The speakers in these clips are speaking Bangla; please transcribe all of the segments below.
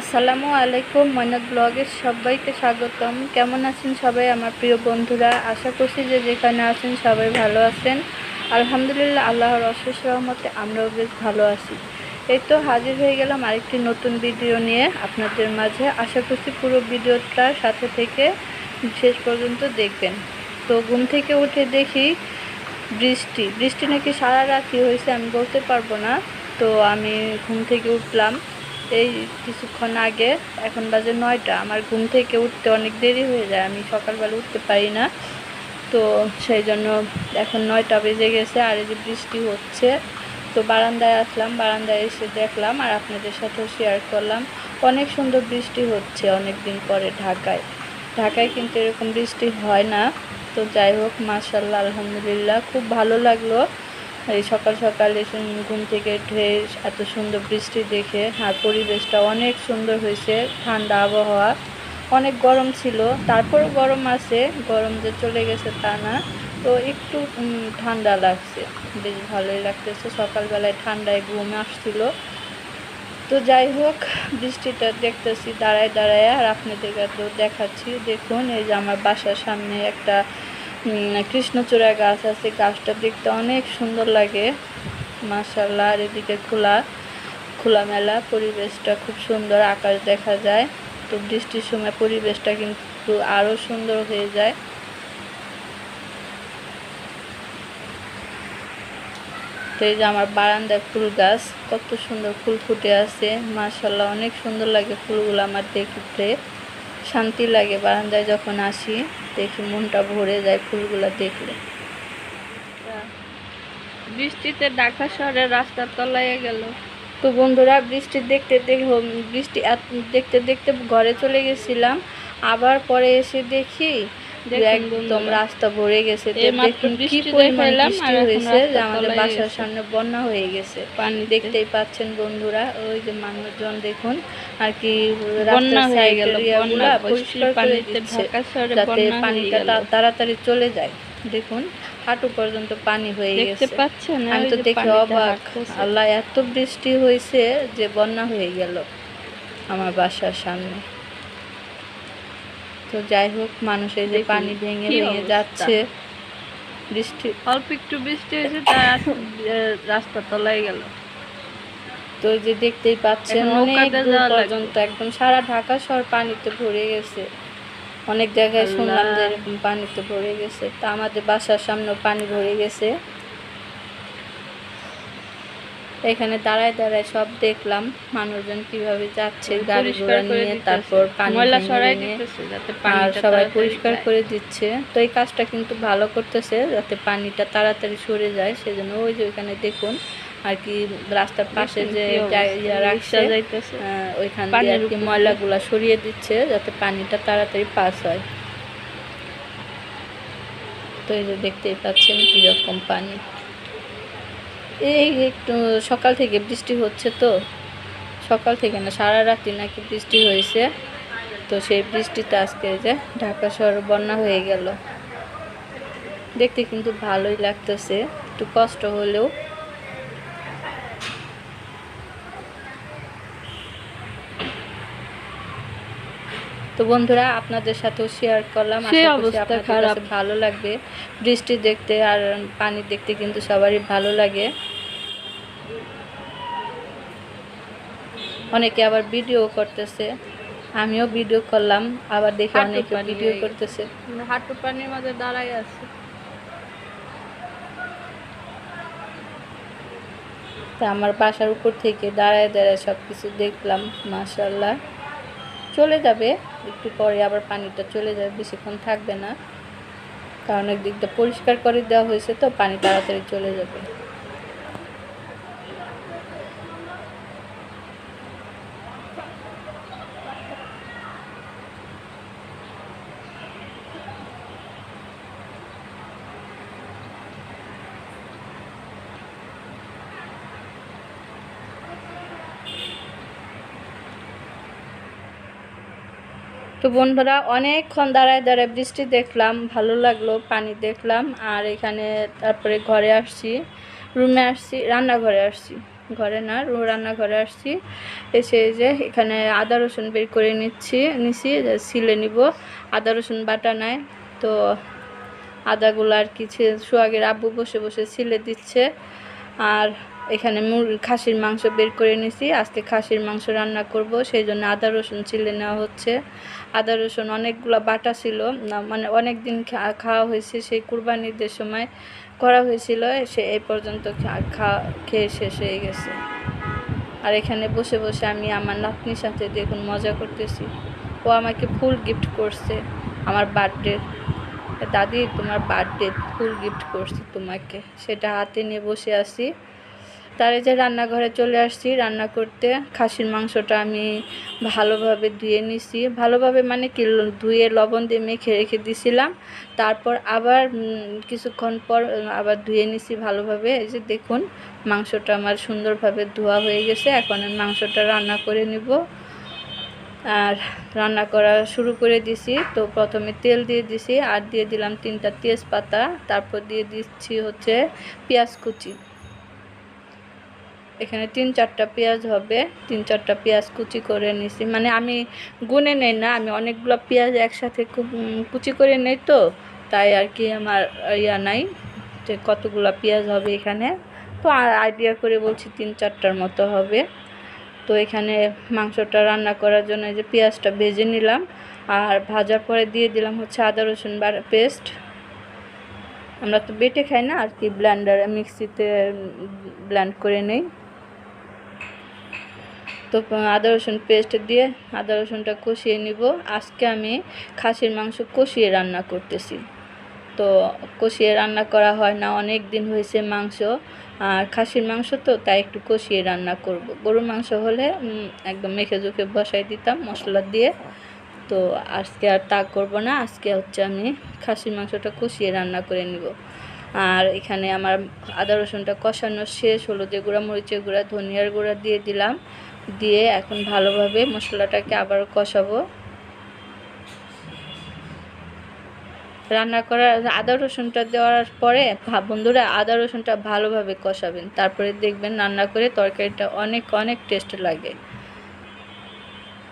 আসসালামু আলাইকুম ময়নাত ব্লগের সবাইকে স্বাগতম। কেমন আছেন সবাই? আমার প্রিয় বন্ধুরা, আশা করছি যে যেখানে আছেন সবাই ভালো আছেন। আলহামদুলিল্লাহ, আল্লাহর অশেষ রহমতে আমরাও বেশ ভালো আছি। এই তো হাজির হয়ে গেলাম আরেকটি নতুন ভিডিও নিয়ে আপনাদের মাঝে। আশা করছি পুরো ভিডিওটার সাথে থেকে শেষ পর্যন্ত দেখবেন। তো ঘুম থেকে উঠে দেখি বৃষ্টি। বৃষ্টি নাকি সারা রাতই হয়েছে আমি বলতে পারব না। তো আমি ঘুম থেকে উঠলাম। এই কিছুক্ষণ আগে, এখন বাজে নয়টা, আমার ঘুম থেকে উঠতে অনেক দেরি হয়ে যায়, আমি সকালবেলা উঠতে পারি না। তো সেই জন্য এখন নয়টা বেজে গেছে, আর এই যে বৃষ্টি হচ্ছে, তো বারান্দায় আসলাম, বারান্দায় এসে দেখলাম, আর আপনাদের সাথেও শেয়ার করলাম, অনেক সুন্দর বৃষ্টি হচ্ছে অনেক দিন পরে ঢাকায়। ঢাকায় কিন্তু এরকম বৃষ্টি হয় না। তো যাই হোক, মাশাল্লাহ, আলহামদুলিল্লাহ, খুব ভালো লাগল। এই সকাল সকাল এসে ঘুম থেকে উঠে এত সুন্দর বৃষ্টি দেখে, আর পরিবেশটা অনেক সুন্দর হয়েছে, ঠান্ডা আবহাওয়া। অনেক গরম ছিল, তারপরও গরম আছে, গরম যে চলে গেছে তা না, তো একটু ঠান্ডা লাগছে। বেশ ভালোই লাগতেছে, সকালবেলায় ঠান্ডায় ঘুম আসছিল। তো যাই হোক, বৃষ্টিটা দেখতেছি, দাঁড়ায় দাঁড়ায়, আর আপনাদেরকেও দেখাচ্ছি। দেখুন, এই যে আমার বাসার সামনে একটা কৃষ্ণচূড়া গাছ আছে, গাছটা দেখতে অনেক সুন্দর লাগে। মাশাল্লাহ আর এদিকে খোলা খোলামেলা পরিবেশটা খুব সুন্দর, আকাশ দেখা যায়। তো বৃষ্টির সময় পরিবেশটা কিন্তু আরও সুন্দর হয়ে যায়। তো এই যে আমার বারান্দায় ফুল গাছ, কত সুন্দর ফুল ফুটে আছে। মাশাল্লাহ অনেক সুন্দর লাগে ফুলগুলো আমার দেখতে। শান্তি লাগে, বারান্দায় যখন আসি, দেখি মনটা ভরে যায় ফুলগুলো দেখলে। বৃষ্টিতে ঢাকা শহরের রাস্তার তলায় গেল। তো বন্ধুরা, বৃষ্টি দেখতে দেখ, বৃষ্টি দেখতে দেখতে ঘরে চলে গেছিলাম। আবার পরে এসে দেখি একদম। রাস্তা ভরে গেছে দেখুন কি পরিমাণ বৃষ্টি হয়েছে? যে আমাদের বাসার সামনে বন্যা হয়ে গেছে। পানি দেখতেই পাচ্ছেন বন্ধুরা ওই যে মানুষজন দেখুন আর কি বন্যা হয়ে গেল যাতে পানিটা তাড়াতাড়ি চলে যায়। দেখুন হাঁটু পর্যন্ত পানি হয়ে গেছে। পাচ্ছেন আমি তো দেখে অবাক। আল্লাহ এত বৃষ্টি হয়েছে যে বন্যা হয়ে গেল আমার বাসার সামনে। তো যাই হোক মানুষের যে পানি ভেঙে ভেঙে যাচ্ছে বৃষ্টি। অল্প একটু বৃষ্টি হয়েছে তার রাস্তা তলায় গেল। তো যে দেখতেই পাচ্ছেন অনেক। পর্যন্ত একদম সারা ঢাকা শহর পানিতে ভরে গেছে। অনেক জায়গায় শুনলাম যে। এরকম পানিতে ভরে গেছে। তা আমাদের বাসার সামনেও পানি ভরে গেছে। এখানে দাঁড়ায় দাঁড়ায় সব দেখলাম মানুষজন কীভাবে যাচ্ছে গাড়ি ঘোড়া নিয়ে তারপর পানি আর সবাই পরিষ্কার করে দিচ্ছে। তো এই কাজটা কিন্তু ভালো করতেছে যাতে পানিটা তাড়াতাড়ি সরে যায় সেজন্য ওই যে ওইখানে দেখুন আর কি রাস্তার পাশে যে রাখছে ওইখান দিয়ে আর কি ময়লাগুলা সরিয়ে দিচ্ছে যাতে পানিটা তাড়াতাড়ি পাস হয়। তো এই যে দেখতেই পাচ্ছেন কীরকম পানি। এই একটু সকাল থেকে বৃষ্টি হচ্ছে তো, সকাল থেকে না, সারা রাত্রি নাকি বৃষ্টি হয়েছে। তো সেই বৃষ্টিতে আজকে যে ঢাকা শহর বন্যা হয়ে গেল। দেখতে কিন্তু ভালোই লাগতেছে, একটু কষ্ট হলেও তো বন্ধুরা আপনাদের সাথেও শেয়ার করলাম। আশা করছি অবস্থা আপনাদের খারাপ। ভালো লাগবে। বৃষ্টি দেখতে আর পানি দেখতে কিন্তু সবারই ভালো লাগে। অনেকে আবার ভিডিও করতেছে। আমিও ভিডিও করলাম আবার দেখি অনেকে ভিডিও করতেছে। হাঁটু পানির মাঝে দাঁড়াই আছে। তা আমার বাসার উপর থেকে দাঁড়ায় দাঁড়ায় সব কিছু দেখলাম মাশাল্লাহ চলে যাবে, একটু পরে আবার পানিটা চলে যাবে, বেশিক্ষণ থাকবে না। কারণ একদিকটা পরিষ্কার করে দেওয়া হয়েছে তো, পানি তাড়াতাড়ি চলে যাবে। তো বন্ধুরা, অনেকক্ষণ দাঁড়ায় দাঁড়ায় বৃষ্টি দেখলাম, ভালো লাগল, পানি দেখলাম, আর এখানে তারপরে ঘরে আসছি, রুমে আসছি, রান্নাঘরে আসছি, ঘরে না রান্নাঘরে আসছি, এসে যে এখানে আদা রসুন বের করে নিচ্ছি, নিছি সিলে নিব, আদা রসুন বাটা নাই, তো আদাগুলো আর কি সোহাগের আব্বু বসে বসে ছিলে দিচ্ছে, আর এখানে খাসির মাংস বের করে নিছি। আজকে খাসির মাংস রান্না করব সেই জন্য আদা, রসুন ছিলে নেওয়া হচ্ছে। আদা, রসুন অনেকগুলো বাটা ছিল মানে অনেক দিন খাওয়া হয়েছে, সেই কুরবানিদের সময় করা হয়েছিল, সে এই পর্যন্ত খেয়ে শেষ হয়ে গেছে। আর এখানে বসে বসে আমি আমার নাতনির সাথে দেখুন মজা করতেছি। ও আমাকে ফুল গিফট করছে আমার বার্থডে। দাদি, তোমার বার্থডে ফুল গিফট করছি তোমাকে। সেটা হাতে নিয়ে বসে আছি। তার এই যে রান্নাঘরে চলে আসছি, রান্না করতে। খাসির মাংসটা আমি ভালোভাবে ধুয়ে নিছি। ভালোভাবে মানে কি ধুয়ে লবণ দিয়ে মেখে রেখে দিছিলাম। তারপর আবার কিছুক্ষণ পর আবার ধুয়ে নিছি ভালোভাবে। এই যে দেখুন, মাংসটা আমার সুন্দরভাবে ধোয়া হয়ে গেছে। এখন আমি মাংসটা রান্না করে নিব। আর রান্না করা শুরু করে দিছি। তো প্রথমে তেল দিয়ে দিছি। আর দিয়ে দিলাম তিনটা তেজপাতা। তারপর দিয়ে দিচ্ছি হচ্ছে পেঁয়াজ কুচি। এখানে তিন চারটা পেঁয়াজ হবে, তিন চারটা পেঁয়াজ কুচি করে নিছি। মানে আমি গুনে নেই না, আমি অনেকগুলো পেঁয়াজ একসাথে কুচি করে নেই তো, তাই আর কি আমার ইয়া নাই যে কতগুলো পেঁয়াজ হবে এখানে। তো আইডিয়া করে বলছি তিন চারটার মতো হবে। তো এখানে মাংসটা রান্না করার জন্য যে পেঁয়াজটা ভেজে নিলাম, আর ভাজার পরে দিয়ে দিলাম হচ্ছে আদা, রসুন পেস্ট। আমরা তো বেটে খাই না, আর কি ব্লেন্ডার মিক্সিতে ব্ল্যান্ড করে নেই। তো আদা রসুন পেস্ট দিয়ে আদা রসুনটা কষিয়ে নিব। আজকে আমি খাসির মাংস কষিয়ে রান্না করতেছি। তো, কষিয়ে রান্না করা হয় না, অনেক দিন হয়েছে মাংস। আর খাসির মাংস তো, তাই একটু কষিয়ে রান্না করব। গরুর মাংস হলে একদম মেখে জুখে বসাই দিতাম মশলা দিয়ে। তো, আজকে আর তা করব না, আজকে হচ্ছে আমি খাসির মাংসটা কষিয়ে রান্না করে নিব। আর এখানে আমার আদা রসুনটা কষানো শেষ, হলুদের গুঁড়া, মরিচের গুঁড়া, ধনিয়ার গুঁড়া দিয়ে দিলাম। দিয়ে এখন ভালোভাবে মশলাটাকে আবার কষাবো। রান্না করার আদা রসুনটা দেওয়ার পরে বন্ধুরা আদা রসুনটা ভালোভাবে কষাবেন। তারপরে দেখবেন রান্না করে তরকারিটা অনেক অনেক টেস্ট লাগে।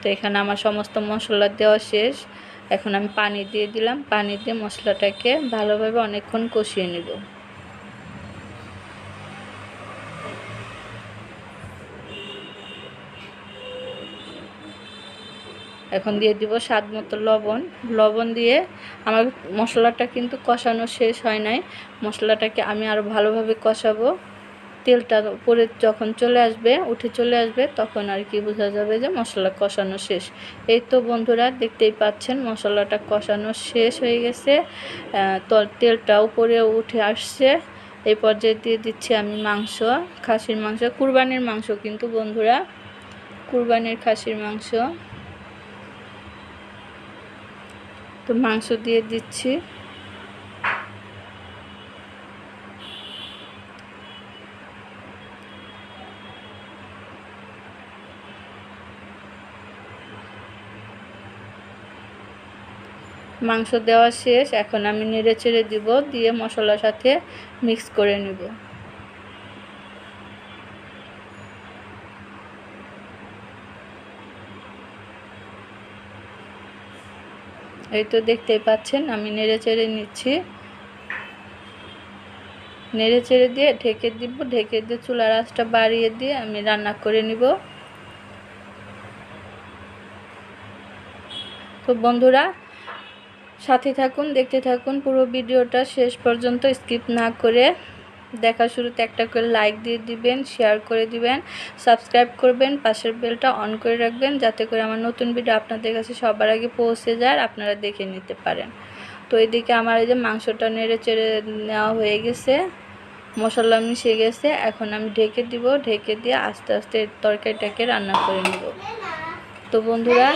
তো এখানে আমার সমস্ত মশলা দেওয়া শেষ। এখন আমি পানি দিয়ে দিলাম। পানি দিয়ে মশলাটাকে ভালোভাবে অনেকক্ষণ কষিয়ে নেব। এখন দিয়ে দিব স্বাদ মতো লবণ। লবণ দিয়ে আমার মশলাটা কিন্তু কষানো শেষ হয় নাই। মশলাটাকে আমি আরও ভালোভাবে কষাবো। তেলটা উপরে যখন চলে আসবে, উঠে চলে আসবে, তখন আর কি বোঝা যাবে যে মশলা কষানো শেষ। এই তো বন্ধুরা, দেখতেই পাচ্ছেন মশলাটা কষানো শেষ হয়ে গেছে। তো তেলটা উপরে উঠে আসছে। এই পর্যায়ে দিয়ে দিচ্ছি আমি মাংস, খাসির মাংস, কুরবানির মাংস কিন্তু বন্ধুরা, কুরবানির খাসির মাংস। তো মাংস দিয়ে দিচ্ছি। মাংস দেওয়া শেষ, এখন আমি নেড়ে চেড়ে দিব, দিয়ে মশলার সাথে মিক্স করে নিব। এই তো দেখতেই পাচ্ছেন, আমি নেড়ে চেড়ে নিচ্ছি। নেড়ে চেড়ে দিয়ে ঢেকে দিব, ঢেকে দিয়ে চুলার আঁচটা বাড়িয়ে দিয়ে আমি রান্না করে নিব। তো বন্ধুরা সাথে থাকুন, দেখতে থাকুন, পুরো ভিডিওটা শেষ পর্যন্ত স্কিপ না করে দেখা শুরুতে একটা করে লাইক দিয়ে দিবেন শেয়ার করে দিবেন সাবস্ক্রাইব করবেন, পাশের বেলটা অন করে রাখবেন, যাতে করে আমার নতুন ভিডিও আপনাদের কাছে সবার আগে পৌঁছে যায়, আপনারা দেখে নিতে পারেন। তো এদিকে আমার এই যে মাংসটা নেড়ে চেড়ে নেওয়া হয়ে গেছে, মশলা মিশে গেছে, এখন আমি ঢেকে দিব, ঢেকে দিয়ে আস্তে আস্তে তরকারিটাকে রান্না করে নেব। তো বন্ধুরা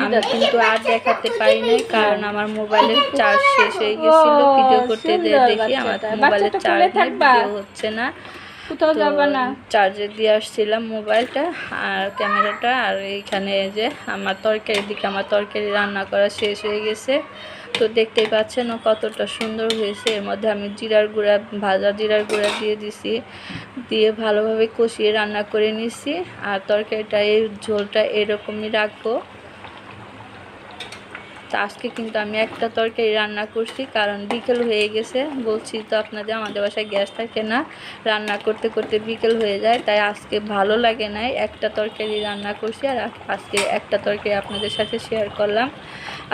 আমি কিন্তু আর দেখাতে পারি নাই কারণ আমার মোবাইলের চার্জ শেষ হয়ে গেছিল। ভিডিও করতে দেখি আমার মোবাইলের চার্জ? ভিডিও হচ্ছে না। কোথাও যাবে না। চার্জে দিয়ে আসছিলাম মোবাইলটা আর ক্যামেরাটা আর এইখানে যে আমার তরকারি দিকে আমার তরকারি রান্না করা শেষ হয়ে গেছে। তো দেখতেই পাচ্ছেন ও কতটা সুন্দর হয়েছে। এর মধ্যে আমি জিরার গুঁড়া, ভাজা জিরার গুঁড়া দিয়ে দিছি। দিয়ে ভালোভাবে কষিয়ে রান্না করে নিছি। আর তরকারিটা এই ঝোলটা এরকমই রাখব। তো আজকে কিন্তু আমি একটা তরকারি রান্না করছি, কারণ বিকেল হয়ে গেছে। বলছি তো আপনাদের, আমাদের বাসায় গ্যাস থাকে না। রান্না করতে করতে বিকেল হয়ে যায়, তাই আজকে ভালো লাগে নাই। একটা তরকারি রান্না করছি আর আজকে একটা তরকারি আপনাদের সাথে শেয়ার করলাম।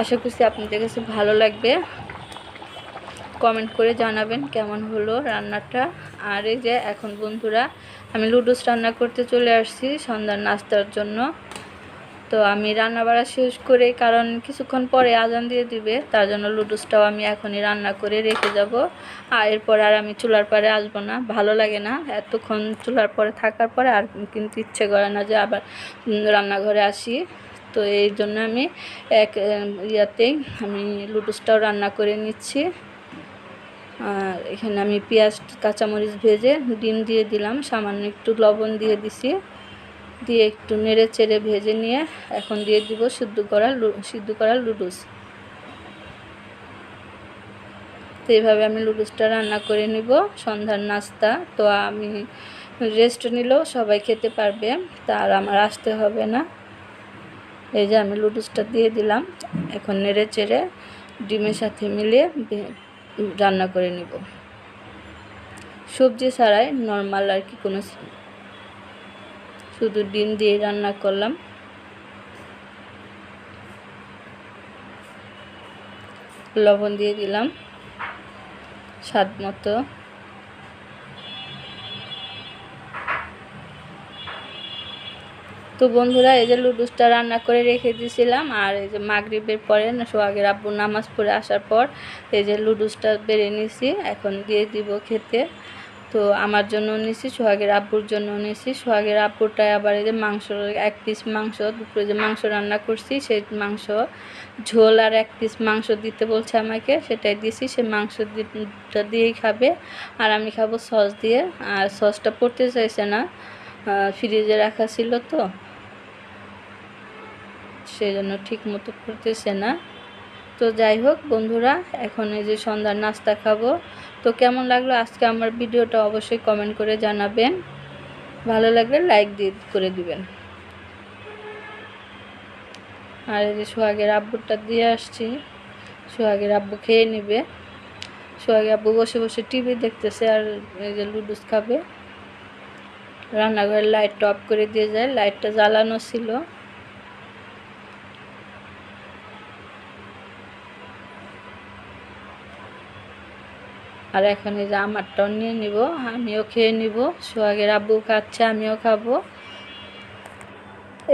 আশা করছি আপনাদের কাছে ভালো লাগবে। কমেন্ট করে জানাবেন কেমন হলো রান্নাটা। আর এই যে এখন বন্ধুরা, আমি লুডুস রান্না করতে চলে আসছি সন্ধ্যার নাস্তার জন্য। তো আমি রান্না বাড়া শেষ করে, কারণ কিছুক্ষণ পরে আজান দিয়ে দিবে, তার জন্য লুডুসটাও আমি এখনই রান্না করে রেখে যাব। আর এরপর আর আমি চুলার পাড়ে আসব না, ভালো লাগে না। এতক্ষণ চুলার পরে থাকার পরে আর কিন্তু ইচ্ছে করে না যে আবার রান্নাঘরে আসি। তো এই জন্য আমি এক উম, ইয়াতেই আমি লুডুসটাও রান্না করে নিচ্ছি। আর এখানে আমি পেঁয়াজ কাঁচামরিচ ভেজে ডিম দিয়ে দিলাম সামান্য একটু লবণ দিয়ে দিছি। দিয়ে একটু নেড়ে চেড়ে ভেজে নিয়ে এখন দিয়ে দিব সিদ্ধ করা সিদ্ধ করা লুডুস তো এইভাবে আমি লুডুসটা রান্না করে নিব। সন্ধ্যার নাস্তা তো আমি রেস্ট নিলেও সবাই খেতে পারবে তার আমার আসতে হবে না। এই যে আমি লুডুসটা দিয়ে দিলাম। এখন নেড়ে চেড়ে ডিমের সাথে মিলিয়ে রান্না করে নিব। সবজি ছাড়াই নর্মাল আর কি কোনো শুধু ডিম দিয়ে রান্না করলাম। লবণ দিয়ে দিলাম। স্বাদ মতো। তো বন্ধুরা, এই যে লুডুসটা রান্না করে রেখে দিয়েছিলাম, আর এই যে মাগরিবের পরে সোহাগের আব্বু নামাজ পড়ে আসার পর এই যে লুডুসটা বেড়ে নিছি এখন দিয়ে দিব খেতে। তো আমার জন্য নিছি সোহাগের আব্বুর জন্য নিছি সোহাগের আব্বুরটায় আবার এই যে মাংস, এক পিস মাংস, দুপুরে যে মাংস রান্না করছি, সেই মাংস, ঝোল আর এক পিস মাংস দিতে বলছে আমাকে, সেটাই দিছি সে মাংস দিয়েই খাবে, আর আমি খাব সস দিয়ে। আর সসটা পড়তে চাইছে না ফ্রিজে রাখা ছিল তো। সেই জন্য ঠিক মতো করতেছে না। তো যাই হোক বন্ধুরা, এখন এই যে সন্ধ্যার নাস্তা খাব। তো কেমন লাগল আজকে আমার ভিডিওটা অবশ্যই কমেন্ট করে জানাবেন। ভালো লাগলে লাইক দিয়ে করে দিবেন। আর এই যে সোহাগের আব্বুরটা দিয়ে আসছি। সোহাগের আব্বু খেয়ে নেবে। সোহাগের আব্বু বসে বসে টিভি দেখতেছে আর এই যে লুডুস খাবে। রান্নাঘরের লাইটটা অফ করে দিয়ে যায়। লাইটটা জ্বালানো ছিল। আর এখন এই যে আমারটাও নিয়ে নিব, আমিও খেয়ে নিব, সোহাগের আব্বু খাচ্ছে, আমিও খাব।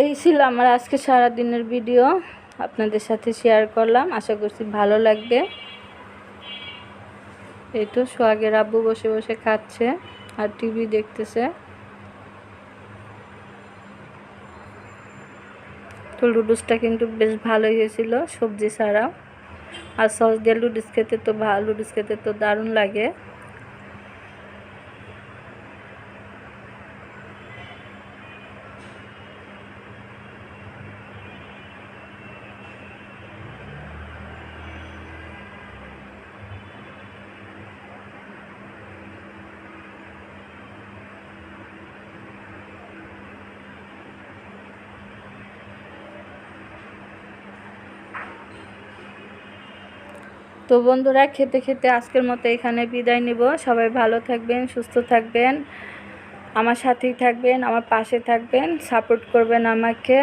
এই ছিল আমার আজকে সারা দিনের ভিডিও, আপনাদের সাথে শেয়ার করলাম, আশা করছি ভালো লাগবে। এই তো সোহাগের আব্বু বসে বসে খাচ্ছে আর টিভি দেখতেছে। তো লুডুসটা কিন্তু বেশ ভালোই হয়েছিল, সবজি ছাড়াও। আর সস দিয়ে লুডুস খেতে তো ভালো লুডুস খেতে তো দারুণ লাগে। তো বন্ধুরা, খেতে খেতে আজকের মতো এখানে বিদায় নিব। সবাই ভালো থাকবেন, সুস্থ থাকবেন, আমার সাথেই থাকবেন, আমার পাশে থাকবেন, সাপোর্ট করবেন আমাকে।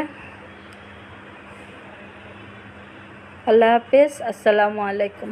আল্লাহ হাফেজ, আসসালামু আলাইকুম।